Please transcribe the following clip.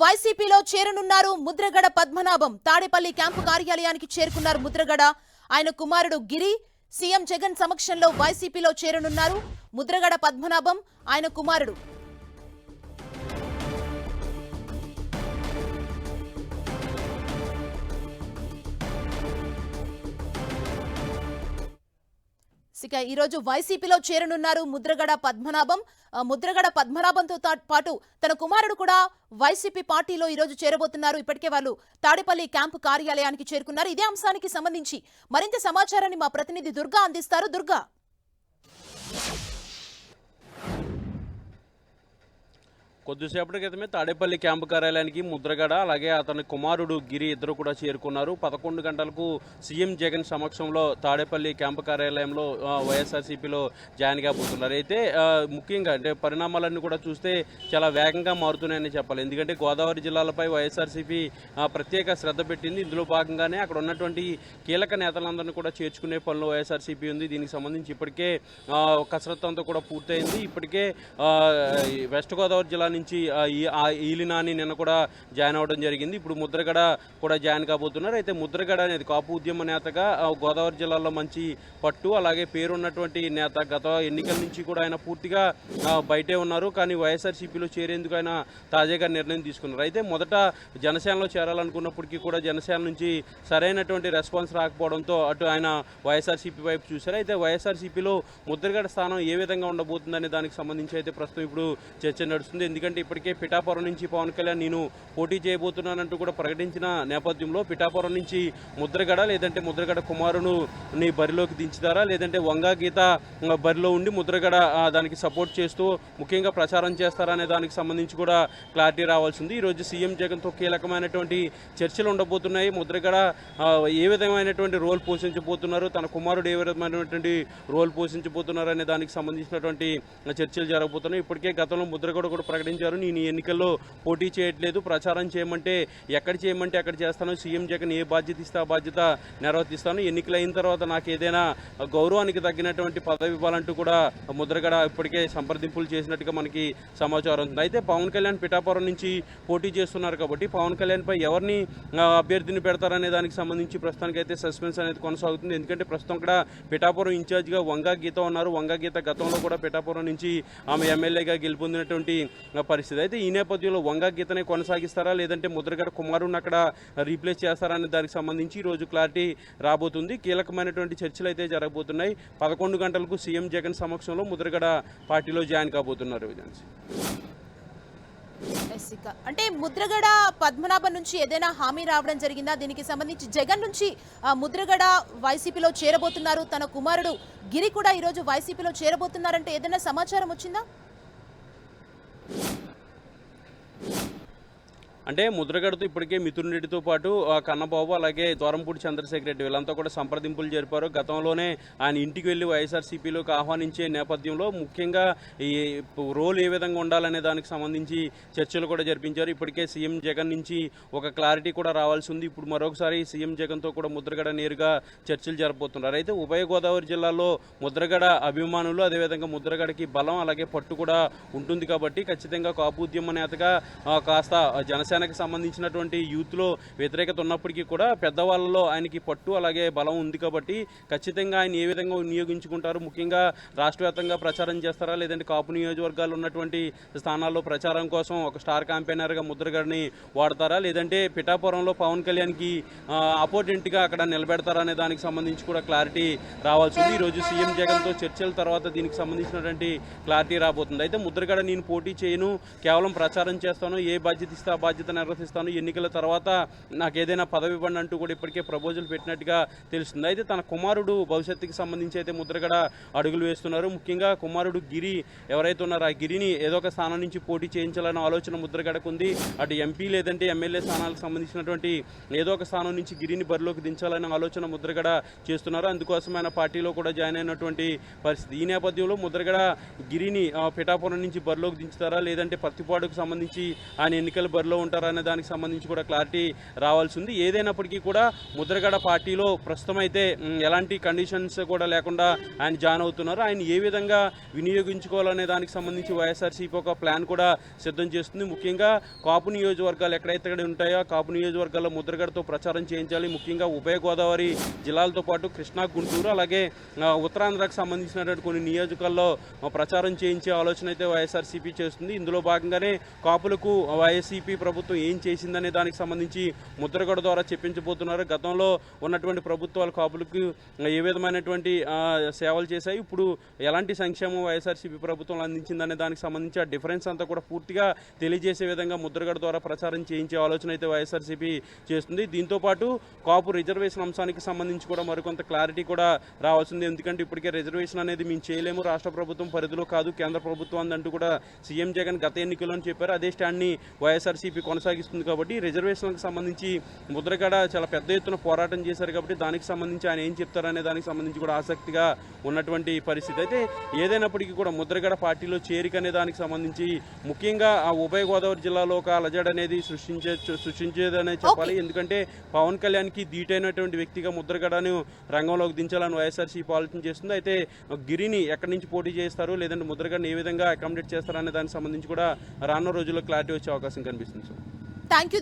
వైసీపీలో చేరనున్నారు ముద్రగడ పద్మనాభం. తాడేపల్లి క్యాంపు కార్యాలయానికి చేరుకున్నారు ముద్రగడ. ఆయన కుమారుడు గిరి సీఎం జగన్ సమక్షంలో వైసీపీలో చేరనున్నారు ముద్రగడ పద్మనాభం. ఆయన కుమారుడు ఇక ఈరోజు వైసీపీలో చేరనున్నారు ముద్రగడ పద్మనాభం. ముద్రగడ పద్మనాభంతో తా- పాటు తన కుమారుడు కూడా వైసీపీ పార్టీలో ఈరోజు చేరబోతున్నారు. ఇప్పటికే వాళ్ళు తాడేపల్లి క్యాంపు కార్యాలయానికి చేరుకున్నారు. ఇదే అంశానికి సంబంధించి మరింత సమాచారాన్ని మా ప్రతినిధి దుర్గా అందిస్తారు. దుర్గా. కొద్దిసేపటి క్రితమే తాడేపల్లి క్యాంపు కార్యాలయానికి ముద్రగడ అలాగే అతని కుమారుడు గిరి ఇద్దరు కూడా చేరుకున్నారు. పదకొండు గంటలకు సీఎం జగన్ సమక్షంలో తాడేపల్లి క్యాంపు కార్యాలయంలో వైఎస్ఆర్సీపీలో జాయిన్ కాబోతున్నారు. అయితే ముఖ్యంగా అంటే పరిణామాలన్నీ కూడా చూస్తే చాలా వేగంగా మారుతున్నాయని చెప్పాలి. ఎందుకంటే గోదావరి జిల్లాలపై వైఎస్ఆర్సీపీ ప్రత్యేక శ్రద్ధ పెట్టింది. ఇందులో భాగంగానే అక్కడ ఉన్నటువంటి కీలక నేతలందరినీ కూడా చేర్చుకునే పనులు వైఎస్ఆర్సీపీ ఉంది. దీనికి సంబంధించి ఇప్పటికే కసరత్తు అంతా కూడా పూర్తయింది. ఇప్పటికే వెస్ట్ గోదావరి జిల్లా నుంచి ఆ, ఈలినాని నిన్న కూడా జాయిన్ అవ్వడం జరిగింది. ఇప్పుడు ముద్రగడ కూడా జాయిన్ కాబోతున్నారు. అయితే ముద్రగడ అనేది కాపు ఉద్యమ నేతగా గోదావరి జిల్లాలో మంచి పట్టు అలాగే పేరున్నటువంటి నేత. గత ఎన్నికల నుంచి కూడా ఆయన పూర్తిగా బయటే ఉన్నారు. కానీ వైఎస్ఆర్సీపీలో చేరేందుకు ఆయన తాజాగా నిర్ణయం తీసుకున్నారు. అయితే మొదట జనసేనలో చేరాలనుకున్నప్పటికీ కూడా జనసేన నుంచి సరైనటువంటి రెస్పాన్స్ రాకపోవడంతో అటు ఆయన వైఎస్ఆర్సీపీ వైపు చూశారు. అయితే వైఎస్ఆర్సీపీలో ముద్రగడ స్థానం ఏ విధంగా ఉండబోతుందనే దానికి సంబంధించి అయితే ప్రస్తుతం ఇప్పుడు చర్చ నడుస్తుంది. ఎందుకంటే ఇప్పటికే పిఠాపురం నుంచి పవన్ కళ్యాణ్ నేను పోటీ చేయబోతున్నానంటూ కూడా ప్రకటించిన నేపథ్యంలో పిఠాపురం నుంచి ముద్రగడ లేదంటే ముద్రగడ కుమారును నీ బరిలోకి దించుతారా? లేదంటే వంగా గీత బరిలో ఉండి ముద్రగడ దానికి సపోర్ట్ చేస్తూ ముఖ్యంగా ప్రచారం చేస్తారా అనే దానికి సంబంధించి కూడా క్లారిటీ రావాల్సింది. ఈరోజు సీఎం జగన్తో కీలకమైనటువంటి చర్చలు ఉండబోతున్నాయి. ముద్రగడ ఏ విధమైనటువంటి రోల్ పోషించబోతున్నారు? తన కుమారుడు ఏ విధమైనటువంటి రోల్ పోషించబోతున్నారు అనే దానికి సంబంధించినటువంటి చర్చలు జరగబోతున్నాయి. ఇప్పటికే గతంలో ముద్రగడ కూడా ప్రకటించారు నేను ఈ ఎన్నికల్లో పోటీ చేయట్లేదు. ప్రచారం చేయమంటే ఎక్కడ చేయమంటే అక్కడ చేస్తాను. సీఎం జగన్ ఏ బాధ్యత ఇస్తే ఆ బాధ్యత నిర్వర్తిస్తాను. ఎన్నికలైన తర్వాత నాకు ఏదైనా గౌరవానికి తగ్గినటువంటి పదవి ఇవ్వాలంటూ కూడా ముద్రగడ ఇప్పటికే సంప్రదింపులు చేసినట్టుగా మనకి సమాచారం ఉంది. అయితే పవన్ కళ్యాణ్ పిఠాపురం నుంచి పోటీ చేస్తున్నారు కాబట్టి పవన్ కళ్యాణ్పై ఎవరిని అభ్యర్థిని పెడతారనే దానికి సంబంధించి ప్రస్తుతానికి అయితే సస్పెన్స్ అనేది కొనసాగుతుంది. ఎందుకంటే ప్రస్తుతం ఇక్కడ పిఠాపురం ఇన్ఛార్జ్గా వంగా గీత ఉన్నారు. వంగా గీత గతంలో కూడా పిఠాపురం నుంచి ఆమె ఎమ్మెల్యేగా గెలుపొందినటువంటి పరిస్థితి. అయితే ఈ నేపథ్యంలో వంగ గీతనే కొనసాగిస్తారా? లేదంటే ముద్రగడ కుమారుని అక్కడ రీప్లేస్ చేస్తారా అనే దానికి సంబంధించి ఈరోజు రోజు క్లారిటీ రాబోతుంది. కీలకమైనటువంటి చర్చలు అయితే జరగబోతున్నాయి. పదకొండు గంటలకు సీఎం జగన్ సమక్షంలో ముద్రగడ పార్టీలో జాయిన్ కాబోతున్నారు అంటే ముద్రగడ పద్మనాభం నుంచి ఏదైనా హామీ రావడం జరిగిందా? దీనికి సంబంధించి జగన్ నుంచి ఆ, ముద్రగడ వైసీపీలో చేరబోతున్నారు. తన కుమారుడు గిరి కూడా ఈరోజు వైసీపీలో చేరబోతున్నారంటే ఏదైనా సమాచారం వచ్చిందా? అంటే ముద్రగడతో ఇప్పటికే మిథున్ రెడ్డితో పాటు ఆ, కన్నబాబు అలాగే ద్వారంపూడి చంద్రశేఖర్ రెడ్డి వీళ్ళంతా కూడా సంప్రదింపులు జరిపారు. గతంలోనే ఆయన ఇంటికి వెళ్ళి వైఎస్ఆర్సీపీలోకి ఆహ్వానించే నేపథ్యంలో ముఖ్యంగా ఈ రోల్ ఏ విధంగా ఉండాలనే దానికి సంబంధించి చర్చలు కూడా జరిపించారు. ఇప్పటికే సీఎం జగన్ నుంచి ఒక క్లారిటీ కూడా రావాల్సి ఉంది. ఇప్పుడు మరొకసారి సీఎం జగన్తో కూడా ముద్రగడ నేరుగా చర్చలు జరపబోతున్నారు. అయితే ఉభయ గోదావరి జిల్లాలో ముద్రగడ అభిమానులు అదేవిధంగా ముద్రగడకి బలం అలాగే పట్టు కూడా ఉంటుంది కాబట్టి ఖచ్చితంగా కాపు ఉద్యమ నేతగా కాస్త జనసేన జనసేనకి సంబంధించినటువంటి యూత్లో వ్యతిరేకత ఉన్నప్పటికీ కూడా పెద్దవాళ్ళలో ఆయనకి పట్టు అలాగే బలం ఉంది కాబట్టి ఖచ్చితంగా ఆయన ఏ విధంగా వినియోగించుకుంటారు? ముఖ్యంగా రాష్ట్ర వ్యాప్తంగా ప్రచారం చేస్తారా? లేదంటే కాపు నియోజకవర్గాలు ఉన్నటువంటి స్థానాల్లో ప్రచారం కోసం ఒక స్టార్ క్యాంపెయినర్గా ముద్రగడిని వాడతారా? లేదంటే పిఠాపురంలో పవన్ కళ్యాణ్కి అపోనెంట్గా అక్కడ నిలబెడతారా అనే దానికి సంబంధించి కూడా క్లారిటీ రావాల్సి ఉంది. ఈరోజు సీఎం జగన్తో చర్చల తర్వాత దీనికి సంబంధించినటువంటి క్లారిటీ రాబోతుంది. అయితే ముద్రగడ నేను పోటీ చేయను కేవలం ప్రచారం చేస్తాను. ఏ బాధ్యత ఇస్తే ఆ బాధ్యత నిర్వహిస్తాను. ఎన్నికల తర్వాత నాకు ఏదైనా పదవి ఇవ్వండి అంటూ కూడా ఇప్పటికే ప్రపోజల్ పెట్టినట్టుగా తెలుస్తుంది. అయితే తన కుమారుడు భవిష్యత్తుకి సంబంధించి అయితే ముద్రగడ అడుగులు వేస్తున్నారు. ముఖ్యంగా కుమారుడు గిరి ఎవరైతే ఉన్నారో ఆ గిరిని ఏదో ఒక స్థానం నుంచి పోటీ చేయించాలన్న ఆలోచన ముద్రగడకు ఉంది. అటు ఎంపీ లేదంటే ఎమ్మెల్యే స్థానాలకు సంబంధించినటువంటి ఏదో ఒక స్థానం నుంచి గిరిని బరిలోకి దించాలనే ఆలోచన ముద్రగడ చేస్తున్నారు. అందుకోసం ఆయన పార్టీలో కూడా జాయిన్ అయినటువంటి పరిస్థితి. ఈ నేపథ్యంలో ముద్రగడ గిరిని పిఠాపురం నుంచి బరిలోకి దించుతారా? లేదంటే పత్తిపాడుకు సంబంధించి ఆయన ఎన్నికల బరిలో ఉంటారు అనే దానికి సంబంధించి కూడా క్లారిటీ రావాల్సి ఉంది. ఏదైనప్పటికీ కూడా ముద్రగడ పార్టీలో ప్రస్తుతం అయితే ఎలాంటి కండిషన్స్ కూడా లేకుండా ఆయన జాయిన్ అవుతున్నారు. ఆయన ఏ విధంగా వినియోగించుకోవాలనే దానికి సంబంధించి వైఎస్ఆర్సీపీ ఒక ప్లాన్ కూడా సిద్ధం చేస్తుంది. ముఖ్యంగా కాపు నియోజకవర్గాలు ఎక్కడైతే ఉంటాయో కాపు నియోజకవర్గాల్లో ముద్రగడతో ప్రచారం చేయించాలి. ముఖ్యంగా ఉభయ గోదావరి జిల్లాలతో పాటు కృష్ణా గుంటూరు అలాగే ఉత్తరాంధ్రకు సంబంధించినటువంటి కొన్ని నియోజకాల్లో ప్రచారం చేయించే ఆలోచన అయితే వైఎస్ఆర్సీపీ చేస్తుంది. ఇందులో భాగంగానే కాపులకు వైఎస్సీపీ ప్రభుత్వం ప్రభుత్వం ఏం చేసిందనే దానికి సంబంధించి ముద్రగడ ద్వారా చెప్పించబోతున్నారు. గతంలో ఉన్నటువంటి ప్రభుత్వాలు కాపులకు ఏ విధమైనటువంటి సేవలు చేశాయి. ఇప్పుడు ఎలాంటి సంక్షేమం వైఎస్ఆర్సీపీ ప్రభుత్వం అందించిందనే దానికి సంబంధించి ఆ డిఫరెన్స్ అంతా కూడా పూర్తిగా తెలియజేసే విధంగా ముద్రగడ ద్వారా ప్రచారం చేయించే ఆలోచన అయితే వైఎస్ఆర్సీపీ చేస్తుంది. దీంతో పాటు కాపు రిజర్వేషన్ అంశానికి సంబంధించి కూడా మరికొంత క్లారిటీ కూడా రావాల్సింది. ఎందుకంటే ఇప్పటికే రిజర్వేషన్ అనేది మేము చేయలేము. రాష్ట్ర ప్రభుత్వం పరిధిలో కాదు కేంద్ర ప్రభుత్వం అందంటూ కూడా సీఎం జగన్ గత ఎన్నికల్లో అని చెప్పారు. అదే స్టాండ్ని వైఎస్ఆర్సీపీ కొనసాగిస్తుంది కాబట్టి రిజర్వేషన్లకు సంబంధించి ముద్రగడ చాలా పెద్ద ఎత్తున పోరాటం చేశారు కాబట్టి దానికి సంబంధించి ఆయన ఏం చెప్తారనే దానికి సంబంధించి కూడా ఆసక్తిగా ఉన్నటువంటి పరిస్థితి. అయితే ఏదైనప్పటికీ కూడా ముద్రగడ పార్టీలో చేరిక అనే దానికి సంబంధించి ముఖ్యంగా ఆ ఉభయ గోదావరి జిల్లాలో ఒక అలజడి అనేది సృష్టించే సృష్టించేదనే చెప్పాలి. ఎందుకంటే పవన్ కళ్యాణ్కి ధీటైనటువంటి వ్యక్తిగా ముద్రగడను రంగంలోకి దించాలని వైఎస్ఆర్సీపీ ఆలోచన చేస్తుంది. అయితే గిరిని ఎక్కడి నుంచి పోటీ చేస్తారు? లేదంటే ముద్రగడని ఏ విధంగా అకామిడేట్ చేస్తారు అనే దానికి సంబంధించి కూడా రానున్న రోజుల్లో క్లారిటీ వచ్చే అవకాశం కనిపిస్తుంది సార్ థ్యాంక్ యూ